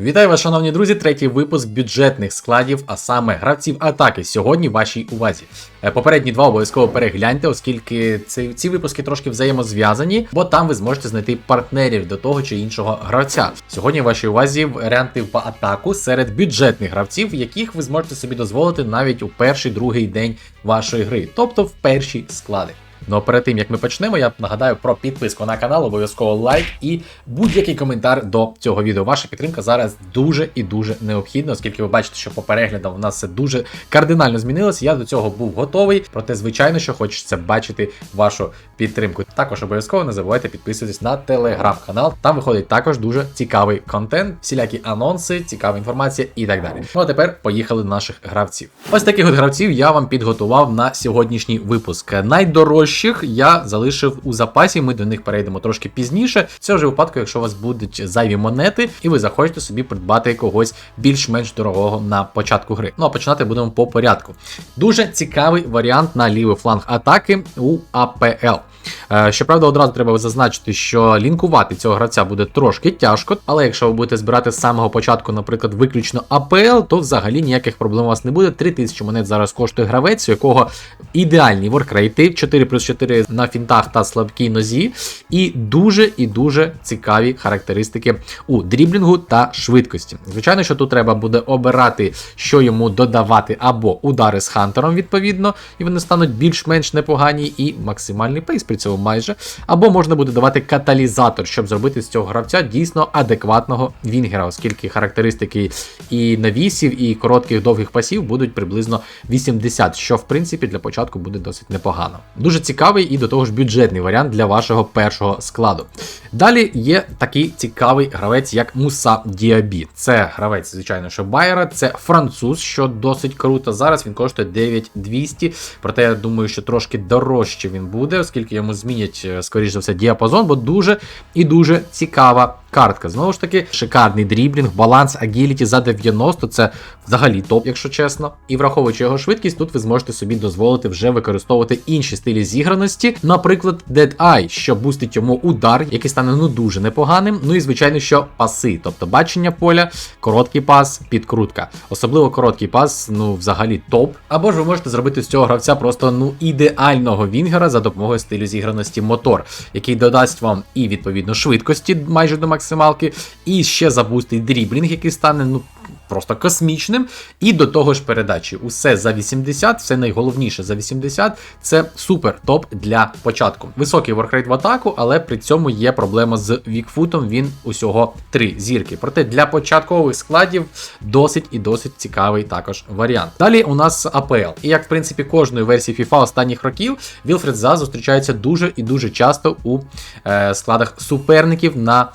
Вітаю вас, шановні друзі! Третій випуск бюджетних складів, а саме гравців атаки. Сьогодні в вашій увазі. Е, Попередні два обов'язково перегляньте, оскільки ці, ці випуски трошки взаємозв'язані, бо там ви зможете знайти партнерів до того чи іншого гравця. Сьогодні в вашій увазі варіанти в атаку серед бюджетних гравців, яких ви зможете собі дозволити навіть у перший другий день вашої гри, тобто в перші склади. Ну а перед тим як ми почнемо, я нагадаю про підписку на канал, обов'язково лайк і будь-який коментар до цього відео. Ваша підтримка зараз дуже і дуже необхідна, оскільки ви бачите, що по переглядам у нас все дуже кардинально змінилося. Я до цього був готовий, проте, звичайно, що хочеться бачити вашу підтримку. Також обов'язково не забувайте підписуватись на телеграм-канал. Там виходить також дуже цікавий контент, всілякі анонси, цікава інформація і так далі. Ну а тепер поїхали до наших гравців. Ось таких от гравців я вам підготував на сьогоднішній випуск. Найдорожчих я залишив у запасі. Ми до них перейдемо трошки пізніше. Це вже випадку, якщо у вас будуть зайві монети, і ви захочете собі придбати когось більш-менш дорогого на початку гри. Ну а починати будемо по порядку. Дуже цікавий варіант на лівий фланг атаки у АПЛ. Е, Щоправда, одразу треба зазначити, що лінкувати цього гравця буде трошки тяжко, але якщо ви будете збирати з самого початку, наприклад, виключно АПЛ, то взагалі ніяких проблем у вас не буде. 3000 монет зараз коштує гравець, у якого ідеальні воркрейти, 4 плюс 4 на фінтах та слабкій нозі, і дуже і дуже цікаві характеристики у дріблінгу та швидкості. Звичайно, що тут треба буде обирати, що йому додавати, або удари з хантером, відповідно, і вони стануть більш-менш непогані, і максимальний пейс при цьому майже. Або можна буде давати каталізатор, щоб зробити з цього гравця дійсно адекватного вінгера, оскільки характеристики і навісів, і коротких довгих пасів будуть приблизно 80, що в принципі для початку буде досить непогано. Дуже цікавий і до того ж бюджетний варіант для вашого першого складу. Далі є такий цікавий гравець, як Муса Діабі. Це гравець, звичайно, що Байера, це француз, що досить круто. Зараз він коштує 9200, проте я думаю, що трошки дорожче він буде, оскільки йому змінять, е, скоріш за все, діапазон, бо дуже і дуже цікава картка. Знову ж таки, шикарний дріблінг, баланс, агіліті за 90 це взагалі топ, якщо чесно. І враховуючи його швидкість, тут ви зможете собі дозволити вже використовувати інші стилі зіграності, наприклад, Dead Eye, що бустить йому удар, який стане ну дуже непоганим. Ну і звичайно, що паси, тобто бачення поля, короткий пас, підкрутка. Особливо короткий пас, ну взагалі топ. Або ж ви можете зробити з цього гравця просто ну ідеального вінгера за допомогою стилю зіграності мотор, який додасть вам і відповідно швидкості майже до максималки, і ще забустить дріблінг, який стане ну. Просто космічним, і до того ж передачі. Усе за 80, все найголовніше за 80 це супер топ для початку. Високий воркрейт в атаку, але при цьому є проблема з вікфутом. Він усього 3 зірки. Проте для початкових складів досить і досить цікавий також варіант. Далі у нас АПЛ. І як в принципі кожної версії FIFA останніх років, Вілфред За зустрічається дуже і дуже часто у е, складах суперників на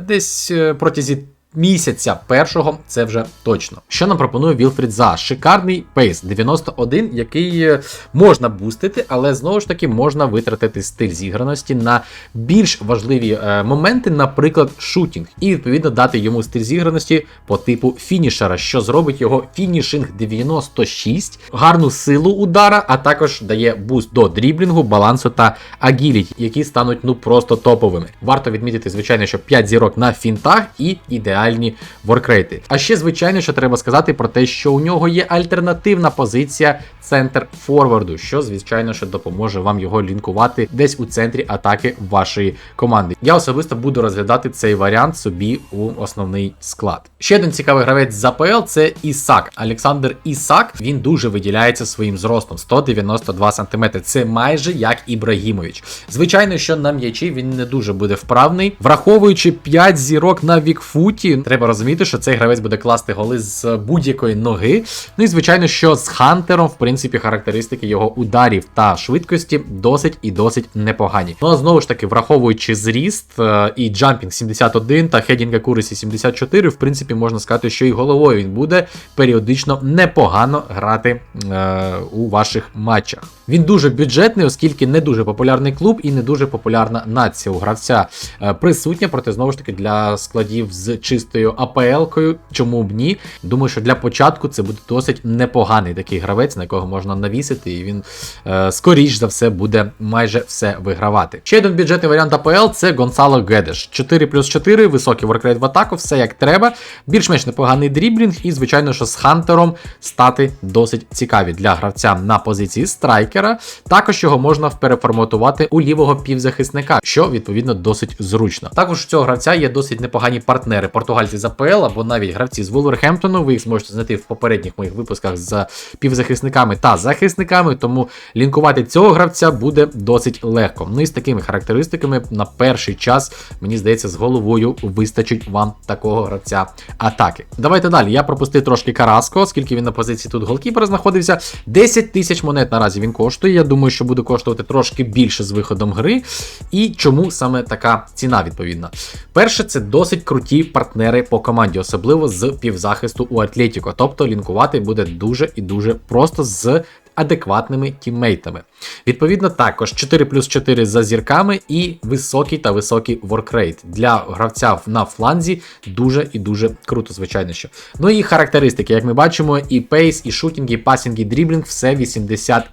десь е, протязі. Місяця першого це вже точно. Що нам пропонує Вілфрід за шикарний пейс 91, який е, можна бустити, але знову ж таки можна витратити стиль зіграності на більш важливі е, моменти, наприклад, шутінг, і відповідно дати йому стиль зіграності по типу фінішера, що зробить його фінішинг 96, гарну силу удара, а також дає буст до дріблінгу, балансу та агіліті, які стануть ну просто топовими. Варто відмітити, звичайно, що 5 зірок на фінтах і ідеальні воркрейти. А ще, звичайно, що треба сказати про те, що у нього є альтернативна позиція центр форварду, що, звичайно, що допоможе вам його лінкувати десь у центрі атаки вашої команди. Я особисто буду розглядати цей варіант собі у основний склад. Ще один цікавий гравець з АПЛ це Ісак. Олександр Ісак. Він дуже виділяється своїм зростом 192 см. Це майже як Ібрагімович. Звичайно, що на м'ячі він не дуже буде вправний. Враховуючи 5 зірок на вікфуті, треба розуміти, що цей гравець буде класти голи з будь-якої ноги. Ну і звичайно, що з Хантером, в принципі, характеристики його ударів та швидкості досить і досить непогані. Ну а знову ж таки, враховуючи зріст е, і джампінг 71 та хедінг акурисі 74, в принципі, можна сказати, що і головою він буде періодично непогано грати е, у ваших матчах. Він дуже бюджетний, оскільки не дуже популярний клуб і не дуже популярна нація у гравця е, присутня, проте знову ж таки для складів з чистим чистою АПЛ-кою. Чому б ні? Думаю, що для початку це буде досить непоганий такий гравець, на якого можна навісити, і він е, скоріш за все буде майже все вигравати. Ще один бюджетний варіант АПЛ це Гонсало Гедеш. 4 плюс 4, високий воркрейт в атаку, все як треба. Більш-менш непоганий дріблінг, і, звичайно, що з Хантером стати досить цікаві для гравця на позиції страйкера. Також його можна переформатувати у лівого півзахисника, що відповідно досить зручно. Також у цього гравця є досить непогані партнери португальці з АПЛ або навіть гравці з Вулверхемптону. Ви їх зможете знайти в попередніх моїх випусках з півзахисниками та захисниками. Тому лінкувати цього гравця буде досить легко. Ну і з такими характеристиками на перший час, мені здається, з головою вистачить вам такого гравця атаки. Давайте далі. Я пропустив трошки Караско, оскільки він на позиції тут голкіпера знаходився. 10 тисяч монет наразі він коштує. Я думаю, що буде коштувати трошки більше з виходом гри. І чому саме така ціна відповідна? Перше, це досить круті партнери по команді, особливо з півзахисту у Атлетіко. Тобто лінкувати буде дуже і дуже просто з адекватними тіммейтами. Відповідно, також 4 плюс 4 за зірками і високий та високий воркрейт. Для гравця на фланзі дуже і дуже круто, звичайно що. Ну і характеристики, як ми бачимо, і пейс, і шутінг, і пасінг, і дріблінг все 80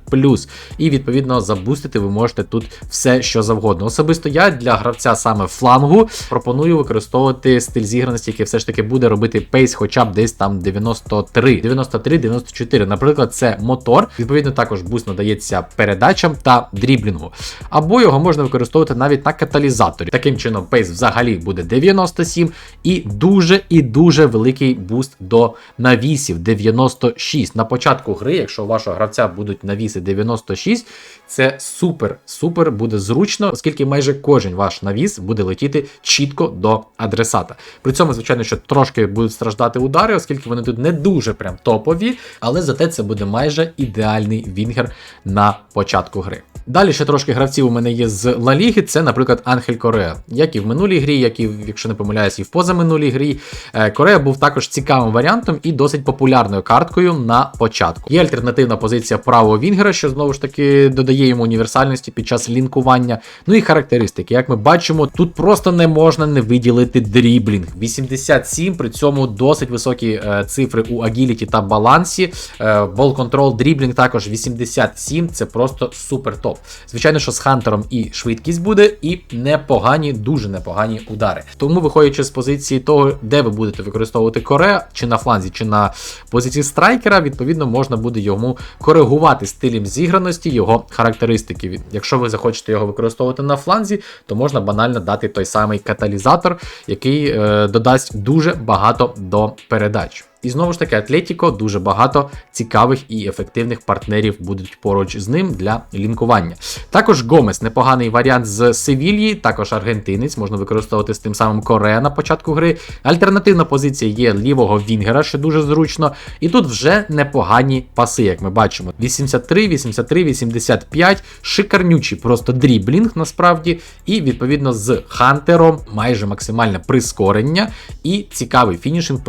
І відповідно забустити ви можете тут все, що завгодно. Особисто я для гравця саме флангу пропоную використовувати стиль зіграності, який все ж таки буде робити пейс, хоча б десь там 93, 93-94. Наприклад, це мотор. Відповідно, також буст надається передачам та дріблінгу. Або його можна використовувати навіть на каталізаторі. Таким чином, пейс взагалі буде 97 і дуже і дуже великий буст до навісів 96. На початку гри, якщо у вашого гравця будуть навіси 96, це супер, супер буде зручно, оскільки майже кожен ваш навіс буде летіти чітко до адресата. При цьому, звичайно, що трошки будуть страждати удари, оскільки вони тут не дуже прям топові, але зате це буде майже ідеальний вінгер на початку гри. Далі ще трошки гравців у мене є з Ла Ліги, це, наприклад, Анхель Корея. Як і в минулій грі, як і, якщо не помиляюсь, і в позаминулій грі. Е, Корея був також цікавим варіантом і досить популярною карткою на початку. Є альтернативна позиція правого Вінгера, що знову ж таки додає йому універсальності під час лінкування. Ну і характеристики. Як ми бачимо, тут просто не можна не виділити дріблінг. 87, при цьому досить високі е, цифри у агіліті та балансі. Е, Бол контрол, дріблінг також 87, це просто супер топ. Звичайно, що з Хантером і швидкість буде, і непогані, дуже непогані удари. Тому, виходячи з позиції того, де ви будете використовувати коре, чи на фланзі, чи на позиції страйкера, відповідно, можна буде йому коригувати стилем зіграності його характеристики. Якщо ви захочете його використовувати на фланзі, то можна банально дати той самий каталізатор, який е, додасть дуже багато до передач. І знову ж таки, Атлетіко дуже багато цікавих і ефективних партнерів будуть поруч з ним для лінкування. Також Гомес непоганий варіант з Севільї, також аргентинець, можна використовувати з тим самим Корея на початку гри. Альтернативна позиція є лівого Вінгера, що дуже зручно. І тут вже непогані паси, як ми бачимо. 83, 83, 85, шикарнючий просто дріблінг насправді. І відповідно з Хантером майже максимальне прискорення і цікавий фінішинг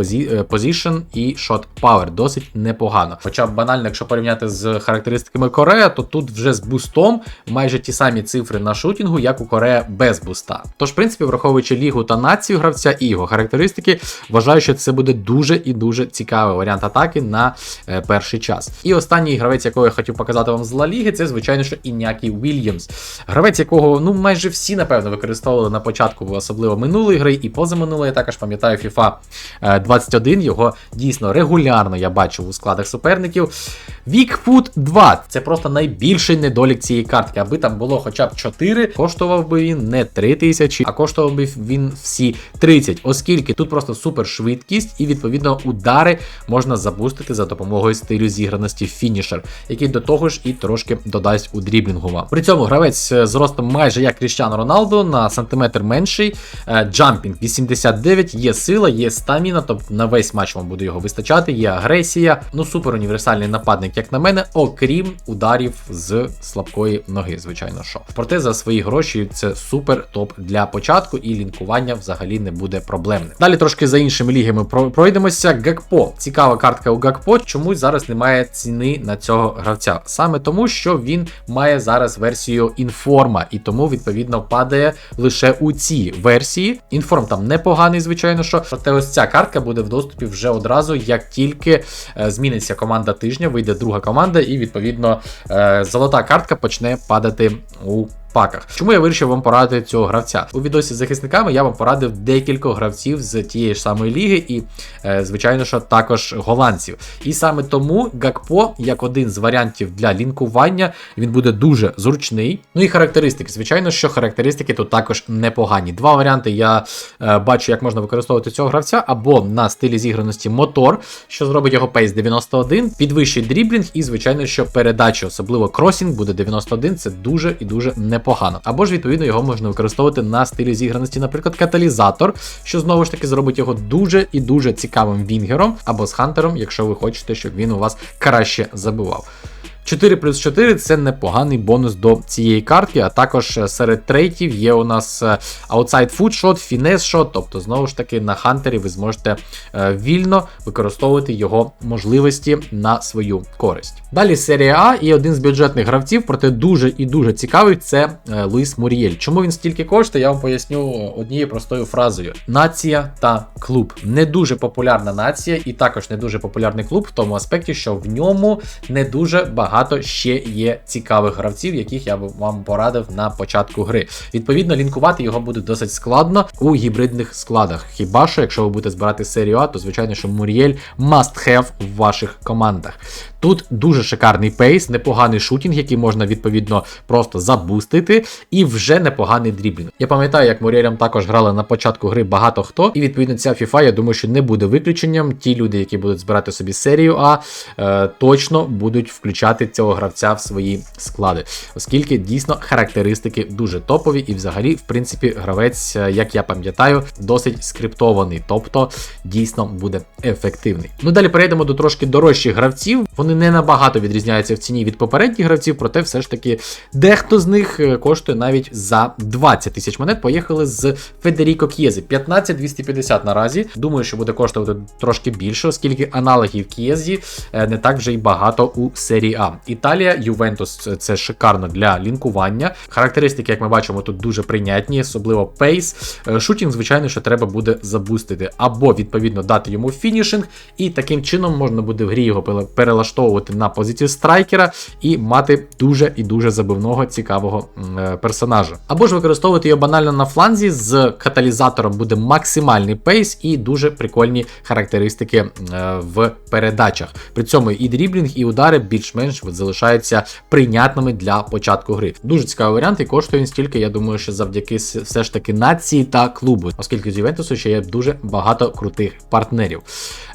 позішн і шот Power досить непогано. Хоча банально, якщо порівняти з характеристиками Корея, то тут вже з бустом майже ті самі цифри на шутінгу, як у Корея без буста. Тож, в принципі, враховуючи лігу та націю гравця і його характеристики, вважаю, що це буде дуже і дуже цікавий варіант атаки на е, перший час. І останній гравець, якого я хотів показати вам з Ла Ліги, це звичайно що Інякі Вільямс. Гравець, якого ну майже всі напевно використовували на початку, особливо минулої гри, і позаминулої, я також пам'ятаю FIFA 21, його дійсно регулярно я бачив у складах суперників. Вікфут 2 це просто найбільший недолік цієї картки. Аби там було хоча б 4, коштував би він не 3 тисячі, а коштував би він всі 30, оскільки тут просто супер швидкість і відповідно удари можна забустити за допомогою стилю зіграності фінішер, який до того ж і трошки додасть у дріблінгу вам. При цьому гравець з ростом майже як Кріщано Роналдо на сантиметр менший. Джампінг 89, є сила, є стаміна, тобто на весь матч вам буде буде його вистачати. Є агресія. Ну, супер універсальний нападник, як на мене, окрім ударів з слабкої ноги, звичайно що. Проте за свої гроші це супер топ для початку, і лінкування взагалі не буде проблемним. Далі трошки за іншими лігами про- пройдемося. Гакпо. Цікава картка у Гакпо. Чомусь зараз немає ціни на цього гравця. Саме тому, що він має зараз версію інформа, і тому відповідно падає лише у цій версії. Інформ там непоганий, звичайно, що проте ось ця картка буде в доступі вже одразу, як тільки е, зміниться команда тижня, вийде друга команда, і відповідно е, золота картка почне падати у. Паках. Чому я вирішив вам порадити цього гравця? У відосі з захисниками я вам порадив декількох гравців з тієї ж самої ліги, і, е, звичайно, що також голландців. І саме тому Гакпо, як один з варіантів для лінкування, він буде дуже зручний. Ну і характеристики. Звичайно, що характеристики тут також непогані. Два варіанти я е, бачу, як можна використовувати цього гравця, або на стилі зіграності мотор, що зробить його пейс 91, підвищий дріблінг, і, звичайно, що передача, особливо кросінг, буде 91, це дуже і дуже непогано. Або ж, відповідно, його можна використовувати на стилі зіграності, наприклад, каталізатор, що знову ж таки зробить його дуже і дуже цікавим вінгером, або з хантером, якщо ви хочете, щоб він у вас краще забивав. 4 плюс 4 це непоганий бонус до цієї картки, а також е, серед трейтів є у нас е, Outside Foot Shot, тобто, знову ж таки, на хантері ви зможете е, вільно використовувати його можливості на свою користь. Далі серія А і один з бюджетних гравців, проте дуже і дуже цікавий, це Луїс Мурієль. Чому він стільки коштує, я вам поясню однією простою фразою: нація та клуб. Не дуже популярна нація, і також не дуже популярний клуб в тому аспекті, що в ньому не дуже багато ще є цікавих гравців, яких я б вам порадив на початку гри. Відповідно, лінкувати його буде досить складно у гібридних складах. Хіба що, якщо ви будете збирати серію А, то звичайно, що Мурієль must have в ваших командах. Тут дуже шикарний пейс, непоганий шутінг, який можна відповідно просто забустити, і вже непоганий дріблінг. Я пам'ятаю, як Муріелем також грали на початку гри багато хто, і відповідно ця FIFA, я думаю, що не буде виключенням. Ті люди, які будуть збирати собі серію А, е, точно будуть включати цього гравця в свої склади, оскільки дійсно характеристики дуже топові, і взагалі, в принципі, гравець, е, як я пам'ятаю, досить скриптований, тобто дійсно буде ефективний. Ну далі перейдемо до трошки дорожчих гравців. Вони не набагато відрізняються в ціні від попередніх гравців, проте все ж таки дехто з них е, коштує навіть за 20 тисяч монет. Поїхали з Федеріко К'єзі. 15-250 наразі. Думаю, що буде коштувати трошки більше, оскільки аналогів К'єзі е, не так вже й багато у серії А. Італія, Ювентус це шикарно для лінкування. Характеристики, як ми бачимо, тут дуже прийнятні, особливо пейс. Е, Шутінг, звичайно, що треба буде забустити, або відповідно дати йому фінішинг, і таким чином можна буде в грі його перелаштовувати на позицію страйкера і мати дуже і дуже забивного цікавого е, персонажа. Або ж використовувати його банально на фланзі з каталізатором буде максимальний пейс і дуже прикольні характеристики е, в передачах. При цьому і дріблінг, і удари більш-менш залишаються прийнятними для початку гри. Дуже цікавий варіант, і коштує він стільки, я думаю, що завдяки все ж таки нації та клубу, оскільки з Ювентусу ще є дуже багато крутих партнерів.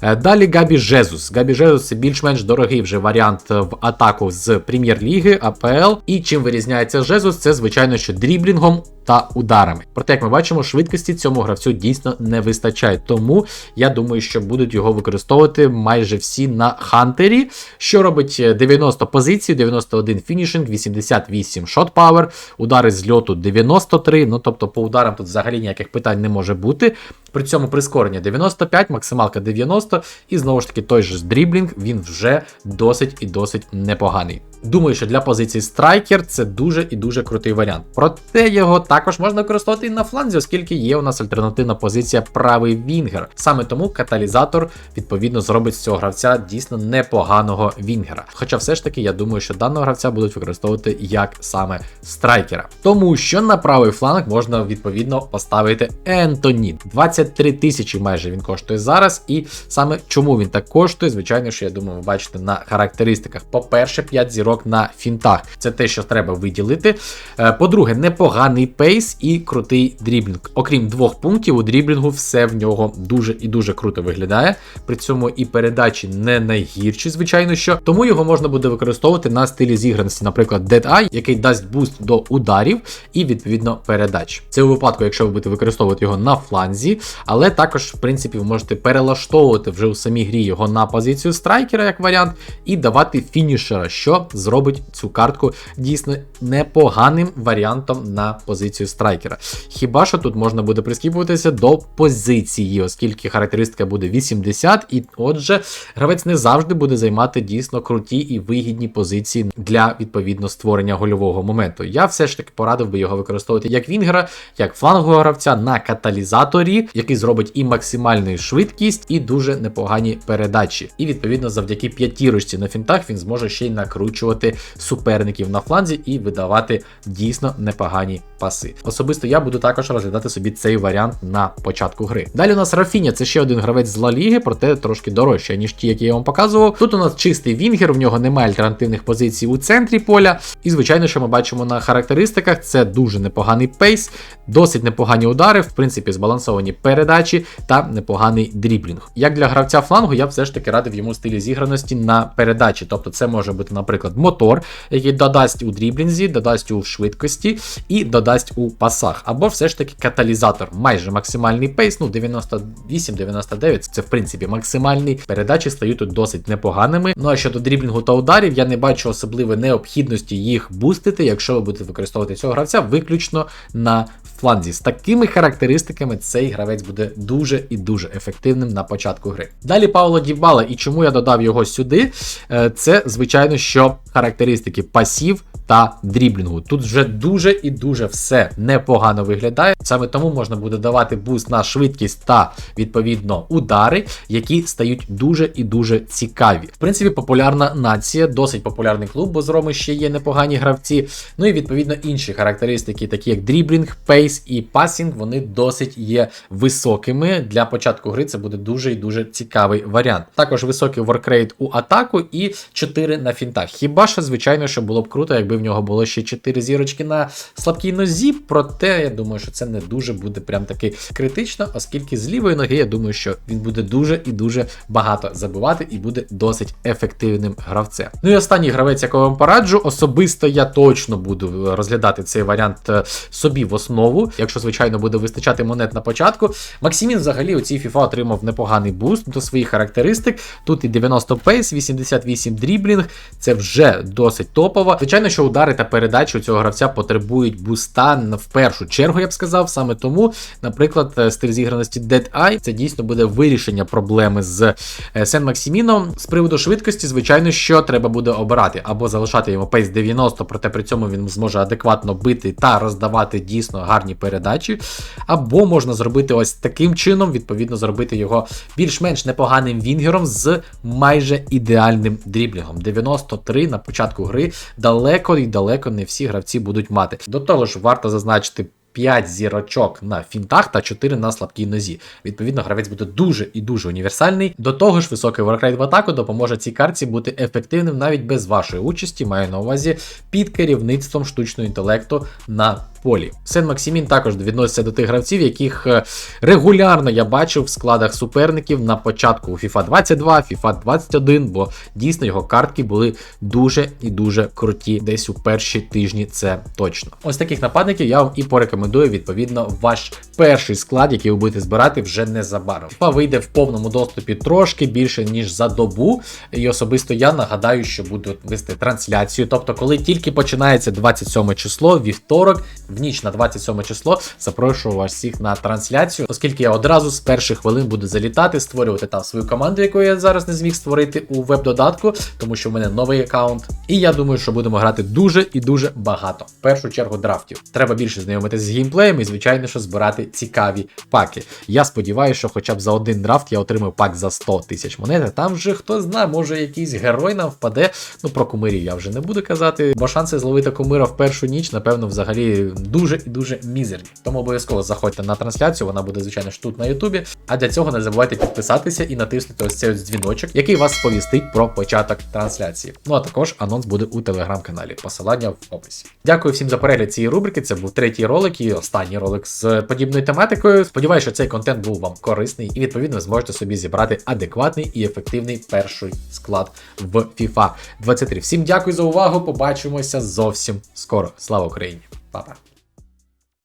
Е, Далі Габі Жезус. Габі Жезус це більш-менш дорогий вже варіант в атаку з прем'єр-ліги, АПЛ. І чим вирізняється Жезус, це звичайно, що дріблінгом та ударами. Проте, як ми бачимо, швидкості цьому гравцю дійсно не вистачає. Тому я думаю, що будуть його використовувати майже всі на хантері, що робить е, 90 позицій, 91 фінішинг, 88 шот пауер, удари з льоту 93. Ну тобто по ударам тут взагалі ніяких питань не може бути. При цьому прискорення 95, максималка 90, і знову ж таки той же дріблінг, він вже досить і досить непоганий. Думаю, що для позиції страйкер це дуже і дуже крутий варіант. Проте його також можна використовувати і на фланзі, оскільки є у нас альтернативна позиція правий вінгер. Саме тому каталізатор відповідно зробить з цього гравця дійсно непоганого вінгера. Хоча все ж таки я думаю, що даного гравця будуть використовувати як саме страйкера. Тому що на правий фланг можна відповідно поставити Ентоні. 23 тисячі майже він коштує зараз. І саме чому він так коштує, звичайно, що я думаю, ви бачите на характеристиках. По-перше, 5 зірок свіжак на фінтах. Це те, що треба виділити. Е, По-друге, непоганий пейс і крутий дріблінг. Окрім двох пунктів, у дріблінгу все в нього дуже і дуже круто виглядає. При цьому і передачі не найгірші, звичайно що. Тому його можна буде використовувати на стилі зіграності, наприклад, Dead Eye, який дасть буст до ударів і відповідно передач. Це у випадку, якщо ви будете використовувати його на фланзі, але також, в принципі, ви можете перелаштовувати вже у самій грі його на позицію страйкера як варіант, і давати фінішера, що зробить цю картку дійсно непоганим варіантом на позицію страйкера. Хіба що тут можна буде прискіпуватися до позиції, оскільки характеристика буде 80, і отже, гравець не завжди буде займати дійсно круті і вигідні позиції для відповідно створення гольового моменту. Я все ж таки порадив би його використовувати як Вінгера, як флангового гравця на каталізаторі, який зробить і максимальну швидкість, і дуже непогані передачі. І відповідно завдяки п'ятірочці на фінтах він зможе ще й накручувати суперників на фланзі і видавати дійсно непогані паси. Особисто я буду також розглядати собі цей варіант на початку гри. Далі у нас Рафіня, це ще один гравець з Ла Ліги, проте трошки дорожче, ніж ті, які я вам показував. Тут у нас чистий Вінгер, в нього немає альтернативних позицій у центрі поля. І звичайно, що ми бачимо на характеристиках, це дуже непоганий пейс, досить непогані удари, в принципі, збалансовані передачі та непоганий дріблінг. Як для гравця флангу, я все ж таки радив йому стилі зіграності на передачі. Тобто, це може бути, наприклад, мотор, який додасть у дріблінзі, додасть у швидкості і додасть у пасах. Або все ж таки каталізатор, майже максимальний пейс, ну 98-99, це в принципі максимальний. Передачі стають тут досить непоганими. Ну а щодо дріблінгу та ударів, я не бачу особливої необхідності їх бустити, якщо ви будете використовувати цього гравця виключно на фланзі. З такими характеристиками цей гравець буде дуже і дуже ефективним на початку гри. Далі Пауло Дібала, і чому я додав його сюди? Е, Це, звичайно, що характеристики пасів та дріблінгу. Тут вже дуже і дуже все непогано виглядає. Саме тому можна буде давати буст на швидкість та відповідно удари, які стають дуже і дуже цікаві. В принципі, популярна нація, досить популярний клуб, бо з Роми ще є непогані гравці. Ну і відповідно інші характеристики, такі як дріблінг, пейс і пасінг, вони досить є високими. Для початку гри це буде дуже і дуже цікавий варіант. Також високий воркрейт у атаку і 4 на фінтах. Хіба що, звичайно, що було б круто, якби в нього було ще 4 зірочки на слабкій нозі. Проте я думаю, що це не дуже буде прям таки критично, оскільки з лівої ноги я думаю, що він буде дуже і дуже багато забивати і буде досить ефективним гравцем. Ну і останній гравець, якого вам пораджу, особисто я точно буду розглядати цей варіант е, собі в основу, якщо, звичайно, буде вистачати монет на початку. Максимін взагалі у цій FIFA отримав непоганий буст до своїх характеристик. Тут і 90 пейс, 88 дріблінг, це вже досить топово. Звичайно, що удари та передачі у цього гравця потребують буста в першу чергу, я б сказав. Саме тому, наприклад, е, стиль зіграності Dead Eye це дійсно буде вирішення проблеми з е, Сен Максиміном. З приводу швидкості, звичайно, що треба буде обирати або залишати йому пейс 90, проте при цьому він зможе адекватно бити та роздавати дійсно гарні передачі. Або можна зробити ось таким чином, відповідно, зробити його більш-менш непоганим вінгером з майже ідеальним дріблінгом. 93 на початку гри далеко і далеко не всі гравці будуть мати. До того ж, варто зазначити. 5 зірочок на фінтах та 4 на слабкій нозі. Відповідно, гравець буде дуже і дуже універсальний. До того ж, високий воркрейт в атаку допоможе цій картці бути ефективним навіть без вашої участі, маю на увазі під керівництвом штучного інтелекту на полі. Сен Максимін також відноситься до тих гравців, яких е, регулярно я бачив в складах суперників на початку у FIFA 22, FIFA 21, бо дійсно його картки були дуже і дуже круті десь у перші тижні. Це точно. Ось таких нападників я вам і порекомендую відповідно ваш перший склад, який ви будете збирати вже незабаром. FIFA вийде в повному доступі трошки більше ніж за добу. І особисто я нагадаю, що буду вести трансляцію. Тобто, коли тільки починається 27 число, вівторок, в ніч на 27 число, запрошую вас всіх на трансляцію, оскільки я одразу з перших хвилин буду залітати, створювати там свою команду, яку я зараз не зміг створити у веб-додатку, тому що в мене новий аккаунт. І я думаю, що будемо грати дуже і дуже багато. В першу чергу драфтів. Треба більше знайомитися з геймплеєм і, звичайно, що збирати цікаві паки. Я сподіваюся, що хоча б за один драфт я отримаю пак за 100 тисяч монет. Там вже хто знає, може якийсь герой нам впаде. Ну про кумирів я вже не буду казати, бо шанси зловити кумира в першу ніч, напевно, взагалі дуже і дуже мізерні. Тому обов'язково заходьте на трансляцію, вона буде, звичайно ж, тут на Ютубі. А для цього не забувайте підписатися і натиснути ось цей ось дзвіночок, який вас сповістить про початок трансляції. Ну а також анонс буде у телеграм-каналі. Посилання в описі. Дякую всім за перегляд цієї рубрики. Це був третій ролик і останній ролик з подібною тематикою. Сподіваюся, що цей контент був вам корисний і відповідно зможете собі зібрати адекватний і ефективний перший склад в FIFA 23. Всім дякую за увагу. Побачимося зовсім скоро. Слава Україні! Па-па!